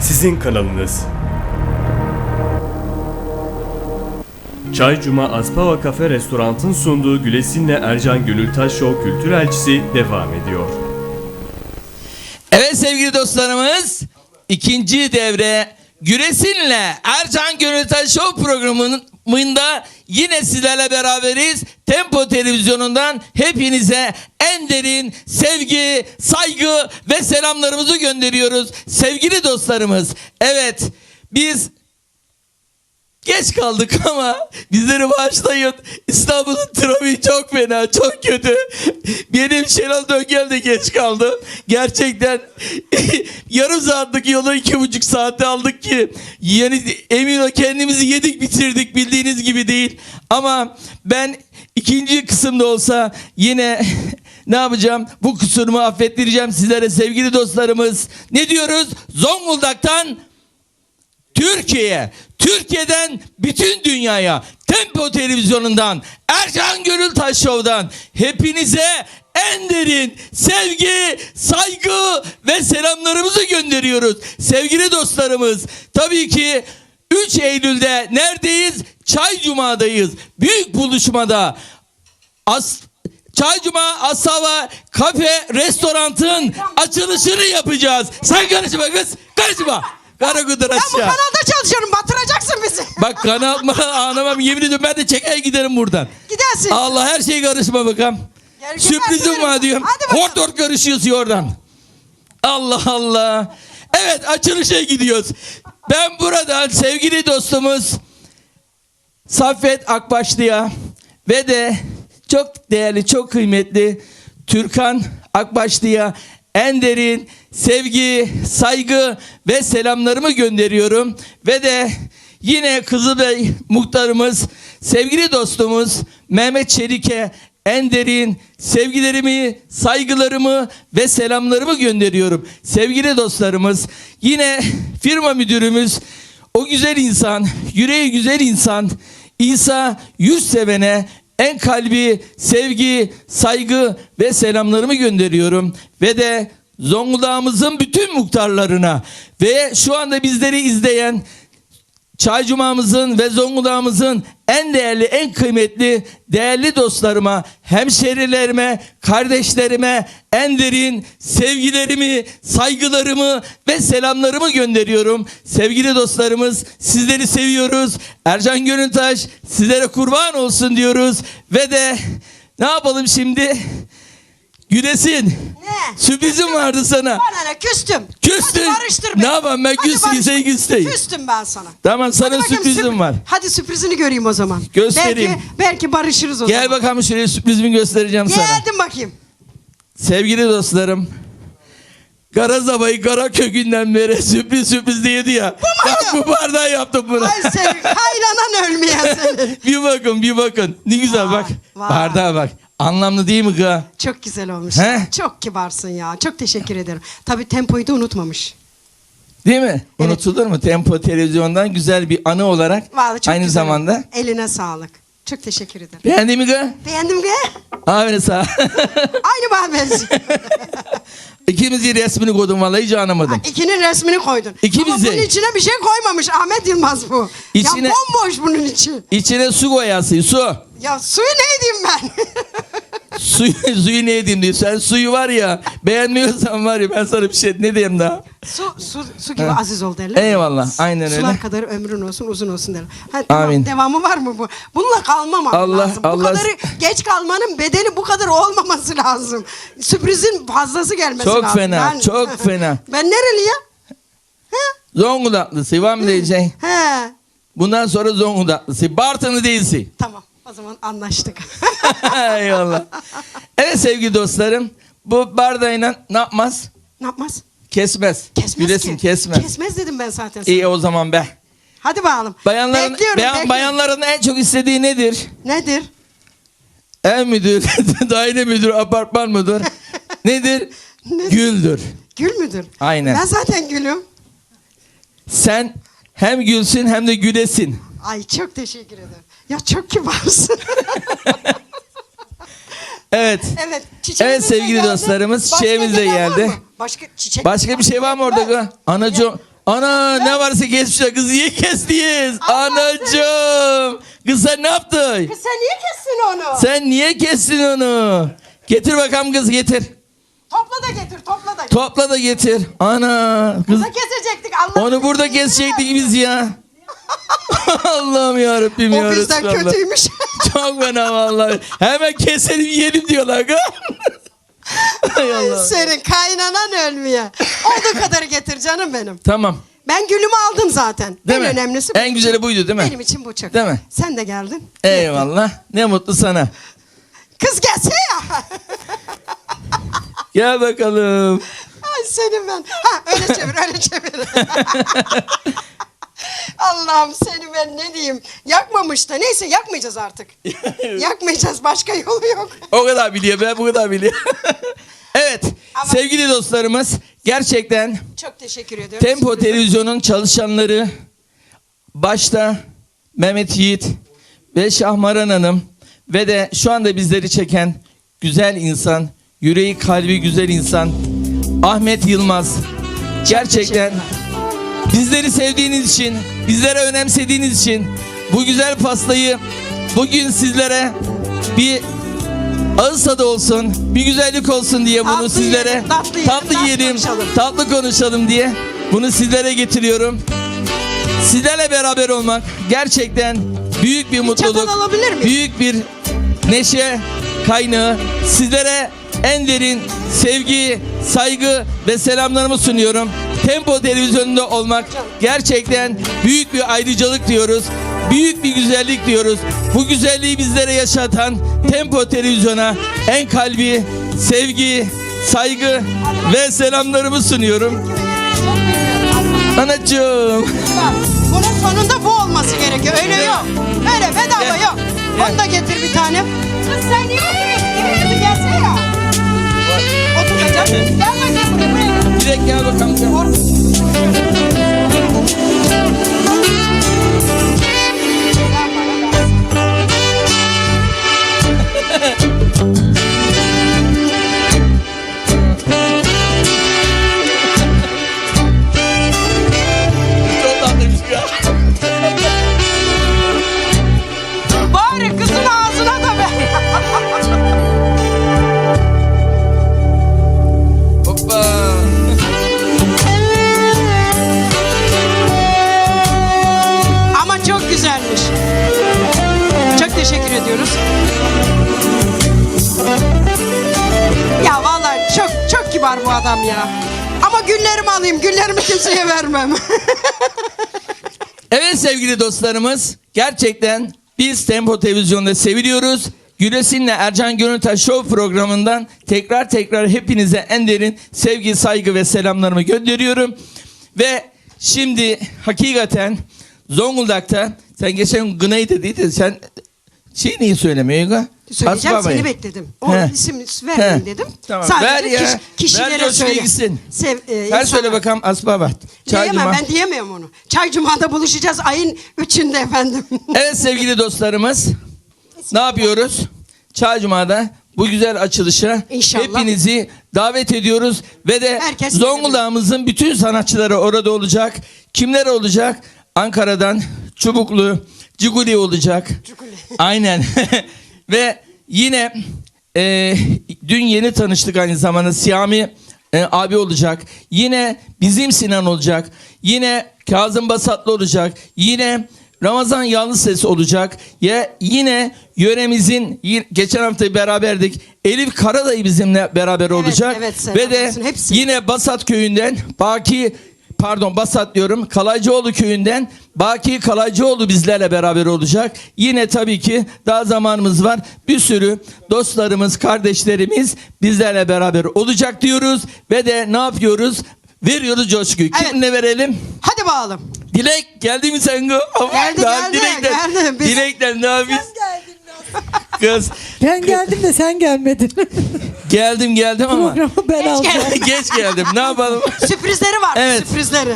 Sizin kanalınız. Çay Cuma Aspava Kafe Restorant'ın sunduğu Gülesin'le Ercan Gönültaş Show kültür elçisi devam ediyor. Evet sevgili dostlarımız ikinci devre Güresin'le Ercan Gönültaş Show programında yine sizlerle beraberiz. Tempo Televizyonu'ndan hepinize en derin sevgi, saygı ve selamlarımızı gönderiyoruz. Sevgili dostlarımız evet biz Geç kaldık ama bizleri bağışlayın. İstanbul'un trafiği çok fena, çok kötü. Benim Şenol Döngel de geç kaldı. Gerçekten yarım saatlik yolu iki buçuk saatte aldık ki. Yani emin ol kendimizi yedik bitirdik bildiğiniz gibi değil. Ama ben ikinci kısımda olsa yine ne yapacağım? Bu kusurumu affettireceğim sizlere sevgili dostlarımız. Ne diyoruz? Zonguldak'tan Türkiye, Türkiye'den bütün dünyaya Tempo Televizyonu'ndan Ercan Gönültaş Show'dan hepinize en derin sevgi, saygı ve selamlarımızı gönderiyoruz. Sevgili dostlarımız tabii ki 3 Eylül'de neredeyiz? Çay Cuma'dayız. Büyük buluşmada As Çay Cuma Asava Kafe Restorant'ın açılışını yapacağız. Sen karışma kız. Karışma. Karakudur Ben bu aşağı. kanalda çalışıyorum. Batıracaksın bizi. Bak kanal anlamam yemin ediyorum ben de çeker giderim buradan. Gidersin. Allah her şey karışma bakalım. Sürprizim var diyorum. Hort hort karışıyorsun oradan. Allah Allah. Evet açılışa gidiyoruz. Ben buradan sevgili dostumuz Saffet Akbaşlı'ya ve de çok değerli, çok kıymetli Türkan Akbaşlı'ya en derin sevgi, saygı ve selamlarımı gönderiyorum. Ve de yine Kızılbey muhtarımız, sevgili dostumuz Mehmet Çelik'e en derin sevgilerimi, saygılarımı ve selamlarımı gönderiyorum. Sevgili dostlarımız, yine firma müdürümüz, o güzel insan, yüreği güzel insan, İsa yüz sevene en kalbi sevgi, saygı ve selamlarımı gönderiyorum. Ve de Zonguldak'ımızın bütün muhtarlarına ve şu anda bizleri izleyen Çay Cuma'mızın ve Zonguldak'ımızın en değerli, en kıymetli, değerli dostlarıma, hemşerilerime, kardeşlerime en derin sevgilerimi, saygılarımı ve selamlarımı gönderiyorum. Sevgili dostlarımız sizleri seviyoruz. Ercan Gönültaş sizlere kurban olsun diyoruz. Ve de ne yapalım şimdi? Gülesin. Ne? Sürprizim vardı sana. Bana ne küstüm. Küstün. Hadi barıştır Ne beni. yapayım ben Hadi küs barıştır. Küstüm ben sana. Tamam sana bakayım, sürprizim sürp- var. Hadi sürprizini göreyim o zaman. Göstereyim. Belki, belki barışırız o Gel zaman. bakalım şuraya sürprizimi göstereceğim sana. Geldim bakayım. Sevgili dostlarım. Kara zabayı kara kökünden beri sürpriz sürpriz diyordu ya. Bak bu bardağı yaptım bunu. Ay senin kaynanan ölmeyen senin. bir bakın bir bakın. Ne güzel Vay, bak. vay. Bardağa bak. Anlamlı değil mi kız? Çok güzel olmuş. He? Çok kibarsın ya. Çok teşekkür ederim. Tabii tempoyu da unutmamış. Değil mi? Unutulur mu? Tempo televizyondan güzel bir anı olarak. Vallahi çok aynı güzel zamanda. Eline sağlık. Çok teşekkür ederim. Beğendin mi kız? Beğendim ki. Aferin sağ ol. Aynı bana benziyor. İkimizin resmini koydum vallahi hiç anlamadım. İkinin resmini koydun. İkimiz Ama bunun içine bir şey koymamış Ahmet Yılmaz bu. İçine- Ya bomboş bunun içi. İçine su koyarsın su. Ya suyu ne edeyim ben? Suyu, suyu ne edeyim diyor. Sen suyu var ya beğenmiyorsan var ya ben sana bir şey ne diyeyim daha. su, su, su gibi Ha. aziz ol derler. Eyvallah, aynen Sular öyle. kadar ömrün olsun uzun olsun derler. Ha, tamam, Amin. Devamı var mı bu? Bununla kalmamam Allah- lazım. Bu Allah- kadarı geç kalmanın bedeli bu kadar olmaması lazım. Sürprizin fazlası gelmesi Çok lazım. fena, çok fena. Ben nereliyim? Zonguldaklı Sivan mı diyeceksin? He. Bundan sonra Zonguldaklısı. Bartın'ı değilsin. Tamam. O zaman anlaştık. Eyvallah. Evet sevgili dostlarım. Bu bardağıyla ne yapmaz? ne yapmaz? Kesmez. Kesmez Gülesin ki. kesmez. Kesmez dedim ben zaten sana. İyi o zaman be. Hadi bakalım. Bayanların, Bekliyorum, bayan- bekliyorum. bayanların en çok istediği nedir? Nedir? Ev müdür, daire müdür, apartman müdür. nedir? Güldür. Gül müdür? Aynen. Ben zaten gülüm. Sen hem gülsün hem de gülesin. Ay çok teşekkür ederim. Ya çok kibarsın. Evet. evet. Evet de sevgili geldi. dostlarımız, Başka çiçeğimiz de gelen var geldi. Başka çiçek. Başka bir şey var mı orada? kız? Anaco, Ana ne varsa kesmişler. Kız niye kestiyiz? Anacığım. Kız sen ne yaptın? Kız sen niye kestin onu? Sen niye kestin onu? Getir bakalım kız getir. Topla da getir topla da getir. Topla da getir. Ana kız Burada kesecektik Allah. onu burada kesecektik biz ya. Allah'ım ya Rabbim ya O bizden Resulallah. kötüymüş. Çok fena vallahi. Hemen keselim yiyelim diyorlar. Hay. Senin kaynanan ölmüyor. Olduğu kadarı getir canım benim. Tamam. Ben gülümü aldım zaten. Değil en mi? önemlisi bu. En güzeli buydu değil mi? Benim için bu çok. Değil mi? Sen de geldin. Eyvallah. Ne mutlu sana. Kız gelse ya. Gel bakalım. Ay senin ben. Ha öyle çevir öyle çevir. Allah'ım seni ben ne diyeyim. Yakmamış da. Neyse yakmayacağız artık. yakmayacağız. Başka yolu yok. O kadar biliyor ben bu kadar biliyor. evet Ama- sevgili dostlarımız gerçekten Çok teşekkür ediyorum. Tempo Televizyon'un çalışanları başta Mehmet Yiğit ve Şahmaran Hanım ve de şu anda bizleri çeken güzel insan, yüreği kalbi güzel insan Ahmet Yılmaz. Gerçekten bizleri sevdiğiniz için, bizlere önemsediğiniz için bu güzel pastayı bugün sizlere bir ağız tadı olsun, bir güzellik olsun diye bunu Tatlı sizlere yiyelim, tatlı yiyelim, tatlı tatlı yiyelim, konuşalım. tatlı konuşalım diye bunu sizlere getiriyorum. Sizlerle beraber olmak gerçekten büyük bir mutluluk, alabilir miyim? büyük bir neşe kaynağı. Sizlere en derin sevgi, saygı ve selamlarımı sunuyorum. Tempo televizyonunda olmak gerçekten büyük bir ayrıcalık diyoruz. Büyük bir güzellik diyoruz. Bu güzelliği bizlere yaşatan Tempo televizyona en kalbi sevgi, saygı ve selamlarımı sunuyorum. Anacığım. Bak, Bunun sonunda bu olması gerekiyor. Öyle yok. Öyle bedava Gel. yok. Gel. Onu da getir bir tane. Kız sen niye? Gel gelsene ya. Oturacağım. Gel Direkt gel bakalım. Ya. Ama güllerimi alayım. Güllerimi kimseye vermem. Evet sevgili dostlarımız gerçekten biz Tempo Televizyon'da seviliyoruz. Gülesin'le Ercan Gönültaş Show programından tekrar tekrar hepinize en derin sevgi, saygı ve selamlarımı gönderiyorum. Ve şimdi hakikaten Zonguldak'ta sen geçen Gınay'ı dediydin sen şey niye söylemiyor Yuga? Söyleyeceğim Asbaba'yı. seni bekledim. O He. isim vermeyin He. dedim. Tamam, Sadece ver ya. kiş- Ver kişilere coşkuyu söyle. gitsin. Sev, e, Ver insana- söyle bakalım Asbaba. Çay Diyemem Cuma. ben diyemiyorum onu. Çay Cuma'da buluşacağız ayın üçünde efendim. Evet sevgili dostlarımız. Ne yapıyoruz? Çay Cuma'da bu güzel açılışa İnşallah. hepinizi davet ediyoruz ve de Herkes Zonguldak'ımızın bütün sanatçıları orada olacak. Kimler olacak? Ankara'dan Çubuklu, Ciguli olacak. Ciguli. Aynen. ve yine e, dün yeni tanıştık aynı zamanda Siyami e, abi olacak. Yine bizim Sinan olacak. Yine Kazım Basatlı olacak. Yine Ramazan Yalnız Ses olacak. Ya yine yöremizin geçen hafta beraberdik. Elif Karadayı bizimle beraber olacak. evet, selam Ve de hepsine. yine Basat köyünden Baki pardon Basat diyorum. Kalaycıoğlu köyünden Baki Kalaycıoğlu bizlerle beraber olacak. Yine tabii ki daha zamanımız var. Bir sürü dostlarımız, kardeşlerimiz bizlerle beraber olacak diyoruz. Ve de ne yapıyoruz? Veriyoruz coşkuyu. Evet. Kimle verelim? Hadi bakalım. Dilek geldi mi sen? Geldi Geldi, geldi, Dilekten, geldi. Biz- Dilekten ne yapıyorsun? Kız Ben geldim de sen gelmedin. geldim geldim ama Programı ben aldım. geldin. geç geldim. Ne yapalım? Sürprizleri var Evet. sürprizleri.